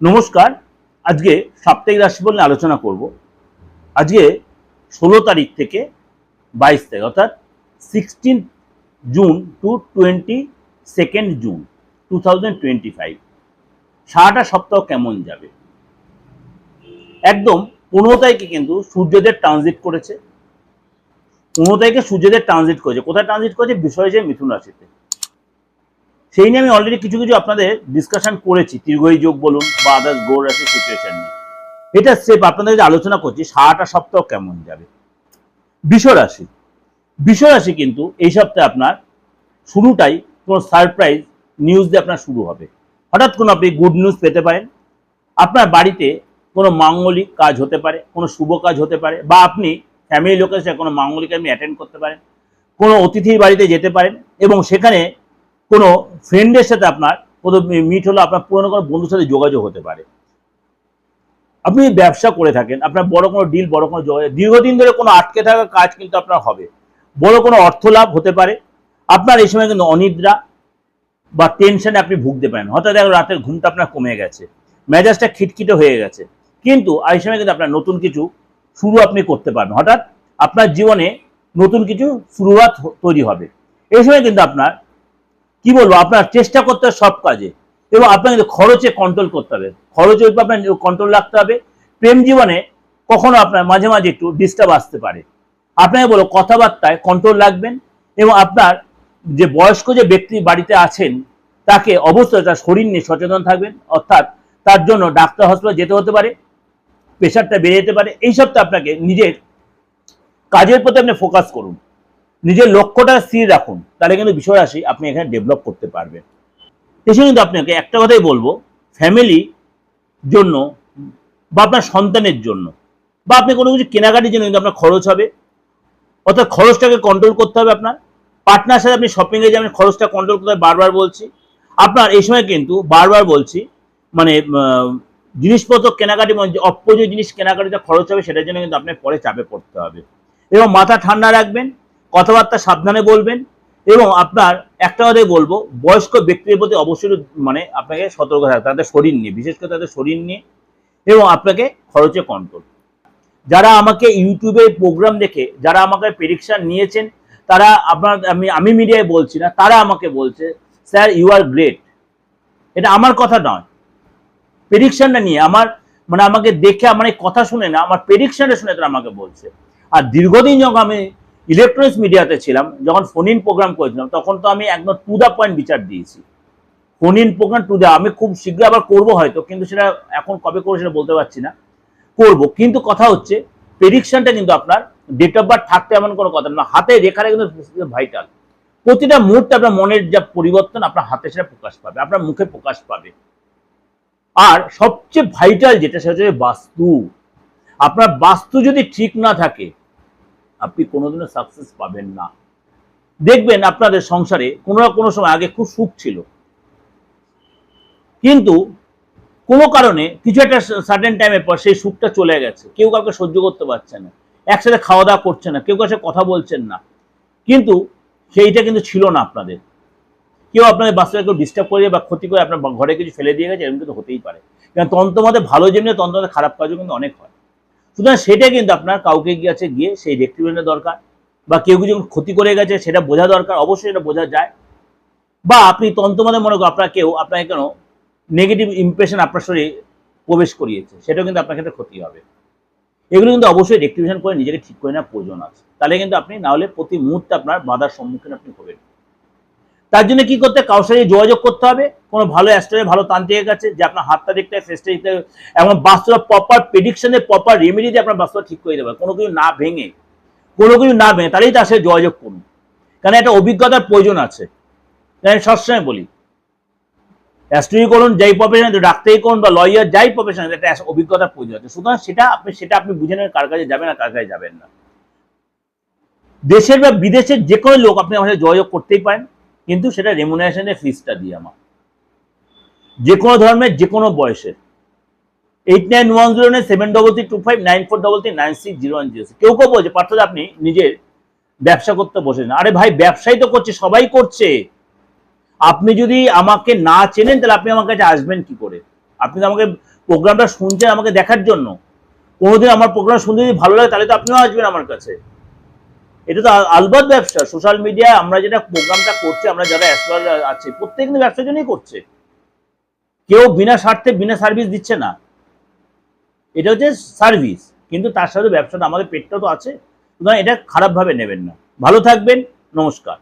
নমস্কার। আজকে সাপ্তাহিক রাশিফল নিয়ে আলোচনা করব। আজকে ষোলো তারিখ থেকে বাইশ তারিখ, অর্থাৎ sixteen June to twenty second June two thousand twenty five সারাটা সপ্তাহ কেমন যাবে? একদম পনেরো তারিখে কিন্তু সূর্যদেব ট্রানজিট করেছে। পনেরো তারিখে সূর্যদেব ট্রানজিট করেছে। কোথায় ট্রানজিট করেছে? বিষয় যে মিথুন রাশিতে। সেই নিয়ে আমি অলরেডি কিছু কিছু আপনাদের ডিসকাশন করেছি। দীর্ঘই যোগ বলুন বা আদার্স গোর রাশি সিচুয়েশন নিয়ে। এটা স্টেপ আপনাদের যে আলোচনা করছি, সারাটা সপ্তাহ কেমন যাবে? বিষ রাশি বিষ রাশি কিন্তু এই সপ্তাহে আপনার শুরুটাই কোনো সারপ্রাইজ নিউজ দিয়ে আপনার শুরু হবে। হঠাৎ কোনো আপনি গুড নিউজ পেতে পারেন। আপনার বাড়িতে কোনো মাঙ্গলিক কাজ হতে পারে, কোনো শুভ কাজ হতে পারে বা আপনি ফ্যামিলি লোকের সাথে কোনো মাঙ্গলিক আপনি অ্যাটেন্ড করতে পারেন। কোনো অতিথির বাড়িতে যেতে পারেন এবং সেখানে কোনো ফ্রেন্ডের সাথে আপনার কোনো মিট হলো, আপনার পুরনো কোনো বন্ধুর সাথে যোগাযোগ হতে পারে। আপনি ব্যবসা করে থাকেন, আপনার বড় কোনো ডিল বড় কোনো যোগাযোগ, দীর্ঘদিন ধরে কোনো আটকে থাকা কাজ কিন্তু আপনার হবে। বড় কোনো অর্থ লাভ হতে পারে। আপনার এই সময় কিন্তু অনিদ্রা বা টেনশনে আপনি ভুগতে পারেন। হঠাৎ এক রাতের ঘুমটা আপনার কমে গেছে। মেজাজটা খিটখিটে হয়ে গেছে। কিন্তু এই সময় কিন্তু আপনার নতুন কিছু শুরু আপনি করতে পারবেন। হঠাৎ আপনার জীবনে নতুন কিছু শুরুয়াত তৈরি হবে। এই সময় কিন্তু আপনার কি বলব, আপনার চেষ্টা করতে হবে সব কাজে। এবং আপনাকে খরচে কন্ট্রোল করতে হবে। উপর আপনার কন্ট্রোল রাখতে হবে। প্রেম জীবনে কখনো আপনার মাঝে মাঝে একটু ডিস্টার্ব আসতে পারে। আপনাকে বলো কথাবার্তায় কন্ট্রোল রাখবেন এবং আপনার যে বয়স্ক যে ব্যক্তি বাড়িতে আছেন, তাকে অবশ্যই তার শরীর নিয়ে সচেতন থাকবেন। অর্থাৎ তার জন্য ডাক্তার হসপিটাল যেতে হতে পারে প্রেশারটা বেড়ে যেতে পারে। এই সপ্তাহে আপনাকে নিজের কাজের প্রতি আপনি ফোকাস করুন। নিজের লক্ষ্যটা স্থির রাখুন, তাহলে কিন্তু বিষয় রাশি আপনি এখানে ডেভেলপ করতে পারবেন। এসে কিন্তু আপনাকে একটা কথাই বলব ফ্যামিলি জন্য বা আপনার সন্তানের জন্য, বা আপনি কোনো কিছু কেনাকাটির জন্য কিন্তু আপনার খরচ হবে। অর্থাৎ খরচটাকে কন্ট্রোল করতে হবে আপনার। পার্টনার সাথে আপনি শপিংয়ে যাবেন, খরচটা কন্ট্রোল করতে হবে বারবার বলছি। আপনার এই সময় কিন্তু বারবার বলছি মানে জিনিসপত্র কেনাকাটি মানে অপ্রয়োজনীয় জিনিস কেনাকাটিতে খরচ হবে, সেটার জন্য কিন্তু আপনার পরে চাপে পড়তে হবে। এবং মাথা ঠান্ডা রাখবেন কথাবার্তা সাবধানে বলবেন এবং আপনার, একটা কথাই বলব, বয়স্ক ব্যক্তির প্রতি অবশ্যই মানে আপনাকে সতর্ক থাকতে তাদের শরীর নিয়ে, বিশেষ করে তাদের শরীর নিয়ে এবং আপনাকে খরচে কন্ট্রোল যারা আমাকে ইউটিউবে প্রোগ্রাম দেখে, যারা আমাকে প্রেডিকশন নিয়েছেন, তারা আপনার, আমি আমি মিডিয়ায় বলছি না, তারা আমাকে বলছে স্যার ইউ আর গ্রেট এটা আমার কথা নয়। প্রেডিকশনটা নিয়ে, আমার মানে আমাকে দেখে, আমার কথা শুনে না, আমার প্রেডিকশনটা শুনে তারা আমাকে বলছে। আর দীর্ঘদিন যখন আমি ইলেকট্রনিক্স মিডিয়াতে ছিলাম, যখন ফোন ইন প্রোগ্রাম করেছিলাম, তখন তো আমি একদম টু দ্য পয়েন্ট বিচার দিয়েছি। Phone in program to the আমি খুব শীঘ্রই আবার করব হয়তো, কিন্তু সেটা এখন কবে করব সেটা বলতে পারছি না। করব, কিন্তু কথা হচ্ছে প্রেডিকশনটা কিন্তু আপনার ডেট অফ বার্থ থাকতে এমন কোনো কথা না হাতে রেখাটা কিন্তু ভাইটাল প্রতিটা মুহূর্তে আপনার মনের যা পরিবর্তন, আপনার হাতে সেটা প্রকাশ পাবে, আপনার মুখে প্রকাশ পাবে। আর সবচেয়ে ভাইটাল যেটা, সেটা হচ্ছে বাস্তু। আপনার বাস্তু যদি ঠিক না থাকে আপনি কোনোদিনও সাকসেস পাবেন না। দেখবেন আপনাদের সংসারে কোনো না কোনো সময় আগে খুব সুখ ছিল। কিন্তু কোনো কারণে কিছু একটা সার্টেন টাইমের পর সেই সুখটা চলে গেছে। কেউ কাউকে সহ্য করতে পারছে না। একসাথে খাওয়া দাওয়া করছে না। কেউ কাছে কথা বলছেন না। কিন্তু সেইটা কিন্তু ছিল না আপনাদের। কেউ আপনাদের বাচ্চাকে কেউ ডিস্টার্ব করে বা ক্ষতি করে আপনার ঘরে কিছু ফেলে দিয়ে গেছে, এরকম কিন্তু হতেই পারে। কারণ তন্ত্রমতে ভালো যেমনি তন্ত্রমতে খারাপ কাজও কিন্তু অনেক হয়। সুতরাং সেটা কিন্তু আপনার কাউকে গিয়েছে গিয়ে সেই রেক্টিভেন্টের দরকার বা কেউ কিছু ক্ষতি করে গেছে সেটা বোঝা দরকার, অবশ্যই সেটা বোঝা যায়। বা আপনি তন্ত্রমতে মনে করেন আপনার কেউ আপনাকে কেন নেগেটিভ ইমপ্রেশন আপনার শরীরে প্রবেশ করিয়েছে, সেটাও কিন্তু আপনার ক্ষেত্রে ক্ষতি হবে। এগুলো কিন্তু অবশ্যই রেক্টিভেশন করে নিজেকে ঠিক করে নেওয়ার প্রয়োজন আছে। তাহলে কিন্তু আপনি না হলে প্রতি মুহূর্তে আপনার বাধার সম্মুখীন আপনি হবেন। তার জন্য কি করতে? কারোর সাথে যোগাযোগ করতে হবে। কোনো ভালো অ্যাস্ট্রোলজি, ভালো তান্ত্রিকের কাছে যে আপনার হাতটা দেখতে হবে ফেসটা দেখতে হবে এবং বাস্তব প্রপার প্রেডিকশনে প্রপার রেমেডি দিয়ে আপনার বাস্তব ঠিক করে দেবে কোনো কিছু না ভেঙে, কোনো কিছু না ভেঙে তাহলেই তার সাথে যোগাযোগ করুন। কারণ একটা অভিজ্ঞতার প্রয়োজন আছে। আমি সবসময় বলি, অ্যাস্ট্রোলজি করুন, যাই প্রফেশন ডাক্তারি করুন বা লয়ার যাই প্রফেশন একটা অভিজ্ঞতার প্রয়োজন আছে। সুতরাং সেটা আপনি সেটা আপনি বুঝে নেবেন কার কাছে যাবেন না কার কাছে যাবেন না। দেশের বা বিদেশের যে কোনো লোক আপনি আমাদের যোগাযোগ করতেই পারেন। কিন্তু সেটা রেমুনারেশনের ফিসটা দিয়ে আমার। যে কোনো ধর্মের যে কোনো বয়সের eight nine one zero nine seven double three two five nine four double three nine six zero one zero কেউ কেউ বলছে, পার্থ আপনি নিজের ব্যবসা করতে বসেছেন আরে ভাই, ব্যবসাই তো করছে, সবাই করছে। আপনি যদি আমাকে না চেনেন, তাহলে আপনি আমার কাছে আসবেন কি করে? আপনি তো আমাকে প্রোগ্রামটা শুনছেন আমাকে দেখার জন্য। কোনোদিন আমার প্রোগ্রাম শুনতে যদি ভালো লাগে, তাহলে তো আপনিও আসবেন আমার কাছে। এটা তো আলবাদ ব্যবসা সোশ্যাল মিডিয়ায় আমরা যেটা প্রোগ্রামটা করছি, আমরা যারা অ্যাসপার আছে প্রত্যেক কিন্তু ব্যবসার জন্যই করছে। কেউ বিনা স্বার্থে, বিনা সার্ভিস দিচ্ছে না। এটা হচ্ছে সার্ভিস কিন্তু তার সাথে ব্যবসাটা, আমাদের পেটটা তো আছে। সুতরাং এটা খারাপভাবে নেবেন না। ভালো থাকবেন, নমস্কার।